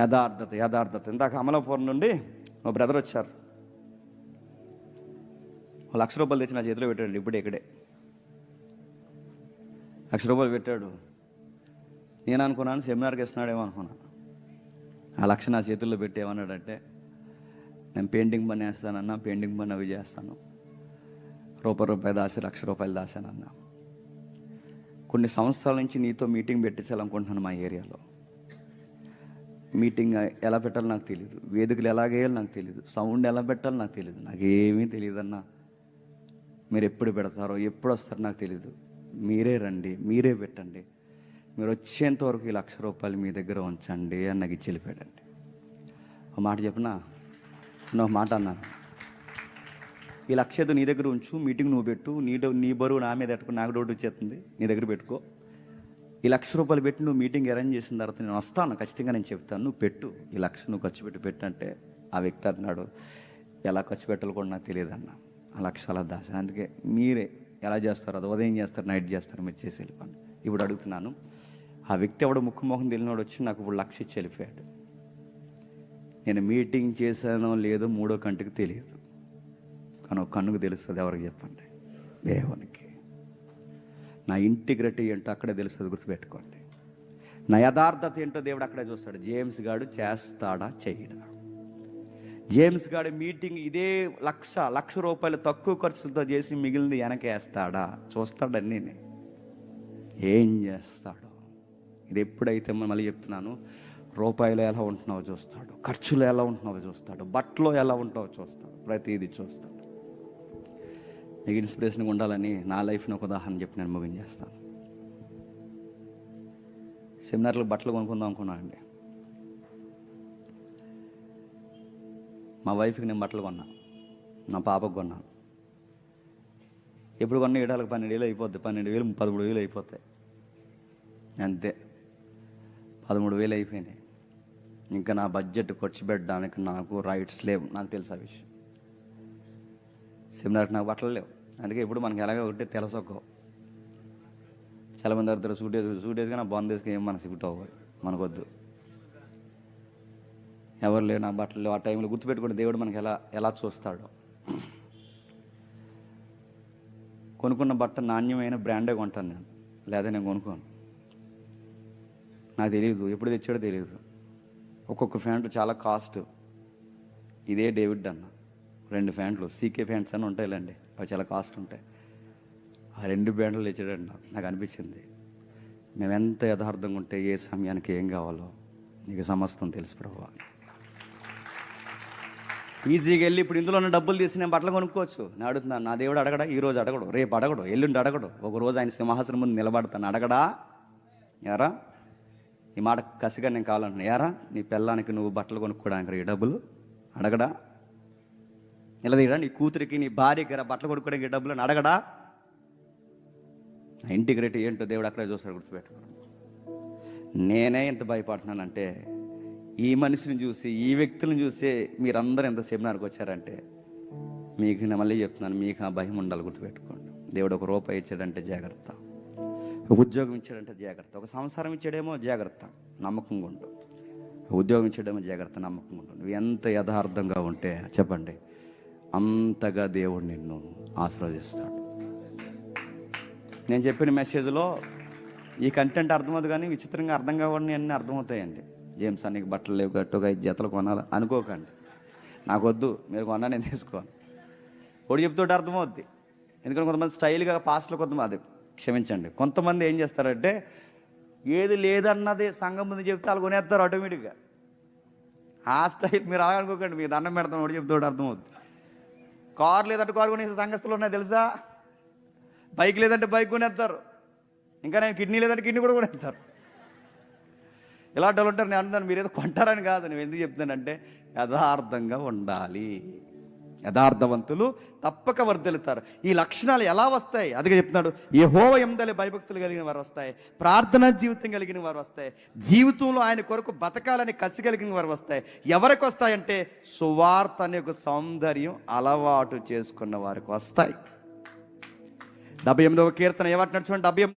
యథార్థత యథార్థత. ఇందాక అమలాపురం నుండి మా బ్రదర్ వచ్చారు. ఓ లక్ష రూపాయలు తెచ్చి నా చేతిలో పెట్టాడు ఇప్పుడే ఇక్కడే. లక్ష రూపాయలు పెట్టాడు. నేను అనుకున్నాను సెమినార్కి ఇస్తున్నాడేమో అనుకున్నాను ఆ లక్ష నా చేతుల్లో పెట్టేమన్నాడంటే నేను పెయింటింగ్ పని వేస్తానన్నా పెయింటింగ్ పని అవి చేస్తాను. రూపాయి రూపాయి దాసి లక్ష రూపాయలు దాశానన్నా కొన్ని సంవత్సరాల నుంచి నీతో మీటింగ్ పెట్టించాలనుకుంటున్నాను మా ఏరియాలో. మీటింగ్ ఎలా పెట్టాలో నాకు తెలియదు వేదికలు ఎలా వేయాలో నాకు తెలియదు సౌండ్ ఎలా పెట్టాలో నాకు తెలియదు నాకు ఏమీ తెలియదన్నా మీరు ఎప్పుడు పెడతారో ఎప్పుడు వస్తారో నాకు తెలియదు మీరే రండి మీరే పెట్టండి. మీరు వచ్చేంత వరకు ఈ లక్ష రూపాయలు మీ దగ్గర ఉంచండి అని నాకు ఇచ్చి వెళ్ళిపోయాడండి. ఒక మాట చెప్పనా? నేను ఒక మాట అన్నాను. ఈ లక్ష ఏదో నీ దగ్గర ఉంచు మీటింగ్ నువ్వు పెట్టు నీ నీ బరువు నా మీద పెట్టుకుని నాకు డౌట్ వచ్చేస్తుంది. నీ దగ్గర పెట్టుకో. ఈ లక్ష రూపాయలు పెట్టి నువ్వు మీటింగ్ అరేంజ్ చేసిన తర్వాత నేను వస్తాను ఖచ్చితంగా నేను చెప్తాను. నువ్వు పెట్టు. ఈ లక్ష నువ్వు ఖర్చు పెట్టి పెట్టంటే ఆ వ్యక్తి అంటున్నాడు ఎలా ఖర్చు పెట్టాలో కూడా నాకు తెలియదు అన్న ఆ లక్ష అలా అందుకే మీరే ఎలా చేస్తారు? అది ఉదయం చేస్తారు నైట్ చేస్తారు మీరు చేసి వెళ్ళిపోండి. ఇప్పుడు అడుగుతున్నాను ఆ వ్యక్తి ఎవడో ముక్కు మొహం తెలియనోడు వచ్చి నాకు ఇప్పుడు లక్ష ఇచ్చి వెళ్ళిపోయాడు. నేను మీటింగ్ చేశానో లేదో మూడో కంటికి తెలియదు. కానీ ఒక కన్నుకు తెలుస్తుంది ఎవరికి చెప్పండి? దేవునికి. నా ఇంటిగ్రిటీ ఏంటో అక్కడే తెలుస్తుంది గుర్తుపెట్టుకోండి. నా యథార్థత ఏంటో దేవుడు అక్కడే చూస్తాడు. జేమ్స్ గాడు చేస్తాడా చేయడా? జేమ్స్ గాడు మీటింగ్ ఇదే లక్ష లక్ష రూపాయలు తక్కువ ఖర్చులతో చేసి మిగిలింది వెనకేస్తాడా? చూస్తాడని ఏం చేస్తాడో? ఇది ఎప్పుడైతే మళ్ళీ చెప్తున్నాను రూపాయలు ఎలా ఉంటున్నావో చూస్తాడు ఖర్చులు ఎలా ఉంటున్నావో చూస్తాడు బట్టలు ఎలా ఉంటావో చూస్తాడు ప్రతిదీ చూస్తాడు. మీకు ఇన్స్పిరేషన్గా ఉండాలని నా లైఫ్ని ఒక ఉదాహరణ చెప్పి నేను ముగించేస్తాను సెమినార్లో బట్టలు కొనుక్కుందాం అనుకున్నాను అండి మా వైఫ్కి నేను బట్టలు కొన్నా. నా పాపకు కొన్నాను ఎప్పుడు కొన్న ఏడాలకు పన్నెండు వేలు అయిపోద్ది. పన్నెండు వేలు పదమూడు వేలు అయిపోతాయి. అంతే. పదమూడు వేలు అయిపోయినాయి. ఇంకా నా బడ్జెట్ ఖర్చు పెట్టడానికి నాకు రైట్స్ లేవు. నాకు తెలుసు ఆ విషయం. సెమినార్కి నాకు బట్టలు లేవు. అందుకే ఇప్పుడు మనకి ఎలాగో ఒకటి తెలుసొక్కో. చాలా మంది అడుగుతారు సూట్ వేసుకు సూట్ వేసుకుని బాండ్ వేసుకుని ఏం మనకి సిగ్గుట్ అవ్వాలి మనకొద్దు. ఎవరు లేవు నా బట్టలు లేవు. ఆ టైంలో గుర్తుపెట్టుకుని దేవుడు మనకి ఎలా ఎలా చూస్తాడో. కొనుక్కున్న బట్ట నాణ్యమైన బ్రాండే కొంటాను నేను లేదా నేను కొనుక్కోను. నాకు తెలియదు ఎప్పుడు తెచ్చాడో తెలియదు ఒక్కొక్క ఫ్యాంట్ చాలా కాస్ట్. ఇదే డేవిడ్ అన్న. రెండు ప్యాంట్లు సీకే ప్యాంట్స్ అని ఉంటాయిలేండి. అవి చాలా కాస్ట్ ఉంటాయి. ఆ రెండు ప్యాంట్లు ఇచ్చాడండి నాకు. నాకు అనిపించింది. మేమెంత యథార్థంగా ఉంటే ఏ సమయానికి ఏం కావాలో నీకు సమస్తం తెలుసు ప్రభు. ఈజీగా వెళ్ళి ఇప్పుడు ఇందులో ఉన్న డబ్బులు తీసి నేను బట్టలు కొనుక్కోవచ్చు. నేను అడుగుతున్నాను నా దేవుడు అడగడా? ఈ రోజు అడగడు రేపు అడగడు ఎల్లుండి అడగడు. ఒక రోజు ఆయన సింహాసనం ముందు నిలబడతాను. అడగడా? యారా? ఈ మాట కసిగా నేను కావాలంటున్నా. యారా? నీ పిల్లానికి నువ్వు బట్టలు కొనుక్కోవడానికి ఈ డబ్బులు? అడగడా? నిలదీయడా నీ కూతురికి నీ భార్యకి రా బట్టలు కొడుకోవడానికి డబ్బులను అడగడా? ఇంటిగ్రిటీ ఏంటో దేవుడు అక్కడే చూస్తాడు గుర్తుపెట్టుకోండి నేనే ఎంత భయపడుతున్నానంటే ఈ మనిషిని చూసి ఈ వ్యక్తులను చూసి మీరందరూ ఎంత సెమినార్కి వచ్చారంటే మీకు నేను మళ్ళీ చెప్తున్నాను మీకు ఆ భయం ఉండాలి గుర్తుపెట్టుకోండి. దేవుడు ఒక రూపాయి ఇచ్చాడంటే జాగ్రత్త. ఒక ఉద్యోగం ఇచ్చాడంటే జాగ్రత్త. ఒక సంసారం ఇచ్చాడేమో జాగ్రత్త నమ్మకంగా ఉండు. ఉద్యోగం ఇచ్చాడేమో జాగ్రత్త నమ్మకంగా ఉండు. నువ్వు ఎంత యథార్థంగా ఉంటే చెప్పండి. అంతగా దేవుడు నిన్ను ఆశీర్వదిస్తాడు. నేను చెప్పిన మెసేజ్లో ఈ కంటెంట్ అర్థమవుతుంది కానీ విచిత్రంగా అర్థం కావడం అన్నీ అర్థమవుతాయండి. జేమ్స్ అన్నికి బట్టలు లేవు గట్టుగా ఐదు జతలు కొనాలి? అనుకోకండి. నాకు వద్దు మీరు కొన్నా నేను తీసుకోను. ఒకటి చెప్తుంటే అర్థమవుద్ది. ఎందుకంటే కొంతమంది స్టైల్గా పాస్ట్లో కొంతమంది క్షమించండి. కొంతమంది ఏం చేస్తారంటే ఏది లేదన్నది సంఘం ముందు చెప్తే వాళ్ళు కొనేస్తారు ఆటోమేటిక్గా. ఆ స్టైల్ మీరు అలాగనుకోకండి మీ దండం పెడతాం ఒకటి చెప్తుంటే అర్థమవుద్ది. కారు లేదంటే కారు కొనే సంఘస్థలు ఉన్నాయి తెలుసా? బైక్ లేదంటే బైక్ కొనేస్తారు. ఇంకా నేను కిడ్నీ లేదంటే కిడ్నీ కూడా కొనేస్తారు. ఇలాంటి వాళ్ళు ఉంటారు నేను అంటున్నాను మీరేదో కొంటారని కాదు నేను ఎందుకు చెప్తానంటే యథార్థంగా ఉండాలి. యథార్థవంతులు తప్పక వర్ధలుతారు ఈ లక్షణాలు ఎలా వస్తాయి? అదిగా చెప్తున్నాడు. ఏ హోవ ఎందలే భయభక్తులు కలిగిన వారు వస్తాయి. ప్రార్థనా జీవితం కలిగిన వారు వస్తాయి. జీవితంలో ఆయన కొరకు బతకాలని కసి కలిగిన వారు వస్తాయి. ఎవరికి వస్తాయంటే సువార్త అనే ఒక సౌందర్యం అలవాటు చేసుకున్న వారికి వస్తాయి. డెబ్బై ఎనిమిదవ కీర్తన ఏమంటున్నాడు చూడండి డెబ్బై